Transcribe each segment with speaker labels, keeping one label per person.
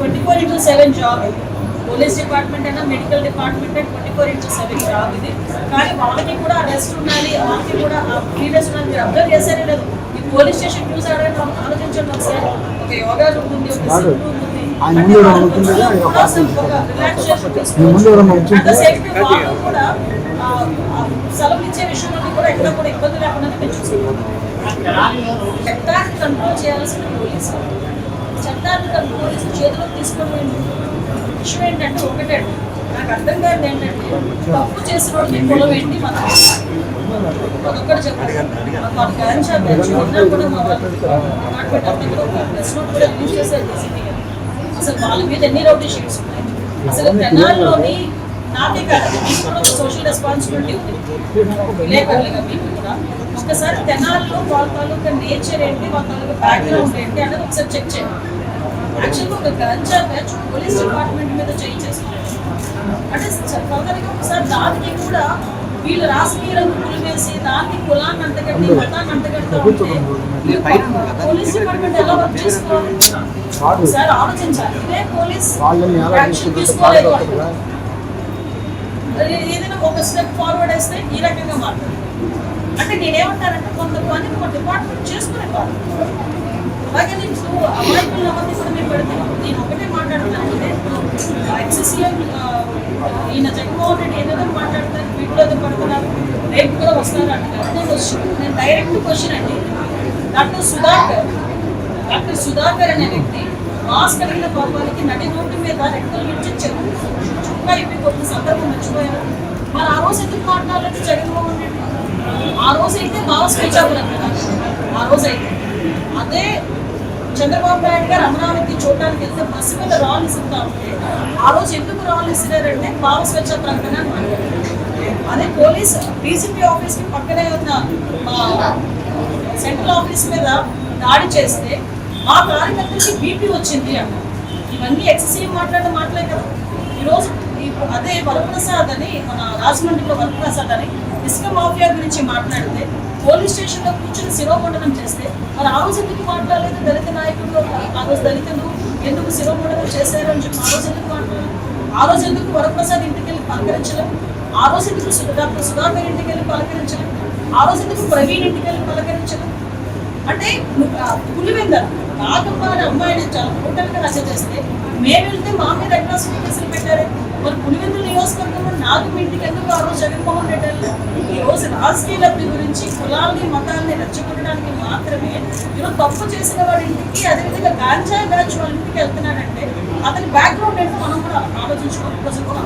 Speaker 1: Twenty four into seven job ఇది. Police department అయినా medical department twenty four into seven job ఇది. కానీ వాళ్ళకి కూడా రెస్ట్ ఉండాలి వాళ్ళకి కూడా ప్రీవియస్ ఉండాలి మీరు అబ్జర్వ్ చేశారే లేదు. ఈ పోలీస్ స్టేషన్ చూసారని ఆలోచించండి ఒకసారి. ఒక యోగా రూమ్ ఉంది ఒక రూమ్ ఉంది. సేమ్ వాళ్ళు కూడా ఆ, ఆ, సెలవులు ఇచ్చే విషయంలో కూడా ఎక్కడ కూడా ఇబ్బంది లేకుండా మేము చూసుకుంటాం చట్టాన్ని కంట్రోల్ చేయాల్సిన పోలీసు చట్టాన్ని కంట్రోల్ పోలీసులు చేతిలోకి తీసుకొని విషయం ఏంటంటే ఒకటే నాకు అర్థం కాదు ఏంటంటే తప్పు చేసిన వాడికి కులం ఏంటి మనం ఒక్కొక్కటి చెప్పాలి మాకు గ్యాన్ షాప్ తెచ్చి ఉన్నా కూడా మా వాళ్ళు ప్రెస్ నోట్ కూడా యూజ్ చేశారు అసలు వాళ్ళ మీద ఎన్ని రౌడీ షీట్స్ ఉన్నాయి? అసలు తెనాల్లోని నాకే కాదు మీకు కూడా ఒక సోషల్ రెస్పాన్సిబిలిటీ ఉంది. విలేకరులుగా మీకు కూడా. ఒకసారి తెనాల్లో వాళ్ళ తాలూకా నేచర్ ఏంటి వాళ్ళ తాలూకా బ్యాక్గ్రౌండ్ ఏంటి అనేది ఒకసారి చెక్ చేయండి. యాక్చువల్గా ఒక గంజా బ్యాచ్ పోలీస్ డిపార్ట్మెంట్ మీద చేయి అంటే ఫర్దర్గా ఒకసారి దానికి కూడా వీళ్ళు రాజకీయ రంగులు వేసి దానికి కులాన్ని అంతగట్టి మతాన్ని అంతగడతా ఉంటే పోలీస్ డిపార్ట్మెంట్ ఎలా వర్క్ చేసుకోవాలి. ఒకసారి ఆలోచించాలి. ఇదే పోలీస్ యాక్షన్ తీసుకోలేదు ఏదైనా ఒక స్టెప్ ఫార్వర్డ్ వేస్తే ఈ రకంగా మారుతుంది. అంటే నేనేమంటానంటే కొంతమంది ఒక డిపార్ట్మెంట్ చేసుకునే కాదు. అలాగే నేను ఇప్పుడు అమాయకులు అవన్నీ కూడా నేను పెడతాను. నేను ఒకటే మాట్లాడుతున్నాను ఎక్సెసివ్ ఈయన జగన్మోహన్ రెడ్డి ఏదేదో మాట్లాడతారు వీటిలో పడుతున్నారు రేపు కూడా వస్తారు అంటున్నారు. నేను క్వశ్చన్ నేను డైరెక్ట్ క్వశ్చన్ అండి. డాక్టర్ సుధాకర్ డాక్టర్ సుధాకర్ అనే వ్యక్తి మాస్క్ అడిగిన పాపాలకి నడి రోడ్డు మీద ఎక్కడ విడిచిచ్చారు చుట్టూ ఇప్పి కొట్టిన సందర్భం మర్చిపోయారు. మరి ఆ రోజు ఎందుకు మాట్లాడాలంటే జగన్మోహన్ రెడ్డి? ఆ రోజు అయితే బాగా స్పీచ్ అవ్వలేదు ఆ రోజు అయితే. అదే చంద్రబాబు నాయుడు గారు అమరావతి చూడడానికి వెళ్తే బస్సు మీద రాళ్ళు ఇస్తుంటా ఉంటే ఆ రోజు ఎందుకు రాళ్ళు ఇస్తున్నారంటే భావ స్వచ్ఛ ప్రకటన అదే పోలీస్ డీసీపీ ఆఫీస్కి పక్కనే ఉన్న సెంట్రల్ ఆఫీస్ మీద దాడి చేస్తే మా కార్యకర్తకి బీపీ వచ్చింది అన్నారు ఇవన్నీ ఎక్సెసివ్ మాట్లాడిన మాటలే కదా. ఈరోజు అదే వరప్రసాద్ అని మన రాజమండ్రిలో వరప్రసాద్ అని ఇసుక మాఫియా గురించి మాట్లాడితే పోలీస్ స్టేషన్లో కూర్చొని శిరోమండనం చేస్తే మరి ఆ రోజు ఎందుకు మాట్లాడలేదు దళిత నాయకుడు ఆ రోజు దళితులు ఎందుకు శిరోమండనం చేశారు అని చెప్పి ఆ రోజు ఎందుకు మాట్లాడలేదు ఆ రోజు ఎందుకు వరప్రసాద్ ఇంటికి వెళ్ళి పలకరించలేదు ఆ రోజు ఎందుకు డాక్టర్ సుధాకర్ ఇంటికి వెళ్ళి పలకరించలేదు ఆ రోజు ఎందుకు ప్రవీణ్ ఇంటికి వెళ్ళి పలకరించలేదు అంటే పులివెంద నాగమ్మ అనే అమ్మాయిని చాలా టోటల్గా రచన చేస్తే మేము వెళ్తే మా మీద అడ్వాన్స్ కేసులు పెట్టారు? మరి పులివెందు నియోజకవర్గంలో నాగమ్మ ఇంటికి ఎందుకు ఆ రోజు జగన్మోహన్ రెడ్డి? ఈ రోజు రాజకీయ లబ్ధి గురించి కులాల్ని మతాల్ని రెచ్చగొట్టడానికి మాత్రమే ఈరోజు తప్పు చేసిన వాడి ఇంటికి అదేవిధంగా గాంజా బ్యాచ్ వాళ్ళ ఇంటికి వెళ్తున్నాడంటే అతని బ్యాక్గ్రౌండ్ ఏంటో మనం కూడా ఆలోచించుకోవాలి. ప్రజలు కూడా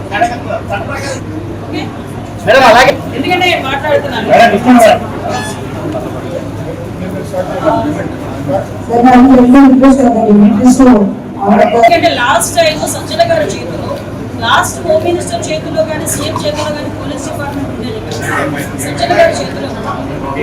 Speaker 1: ఎందుకంటే మాట్లాడుతున్నాను. ఎందుకంటే లాస్ట్ టైం సజ్జల గారి చేతిలో లాస్ట్ హోమ్ మినిస్టర్ చేతిలో కానీ సీఎం చేతిలో కానీ పోలీస్ డిపార్ట్మెంట్ ఉండేది కాదు. సజ్జల గారి చేతిలో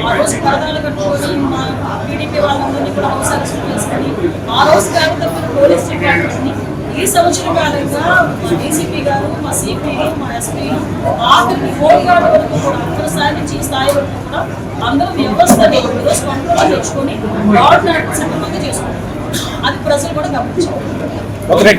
Speaker 1: ఆ రోజు పరదాలు కట్టుకొని మా టీడీపీ వాళ్ళందరినీ కూడా అవసరం అరెస్ట్ చేసుకొని ఆ రోజు కాకపోతే పోలీస్ డిపార్ట్మెంట్ని ఈ సంవత్సరం కాలంగా మా డీసీపీ గారు మా సిపి మా ఎస్పీ ఆఖరికి హోమ్ గార్డ్ వరకు కూడా అందరి స్థాయి నుంచి ఈ స్థాయి వరకు కూడా అందరూ వ్యవస్థని ఈరోజు కంట్రోల్ తెచ్చుకొని లాడ్ నాట్ సక్రమంగా చేసుకుంటారు అది ప్రజలు కూడా గమనించారు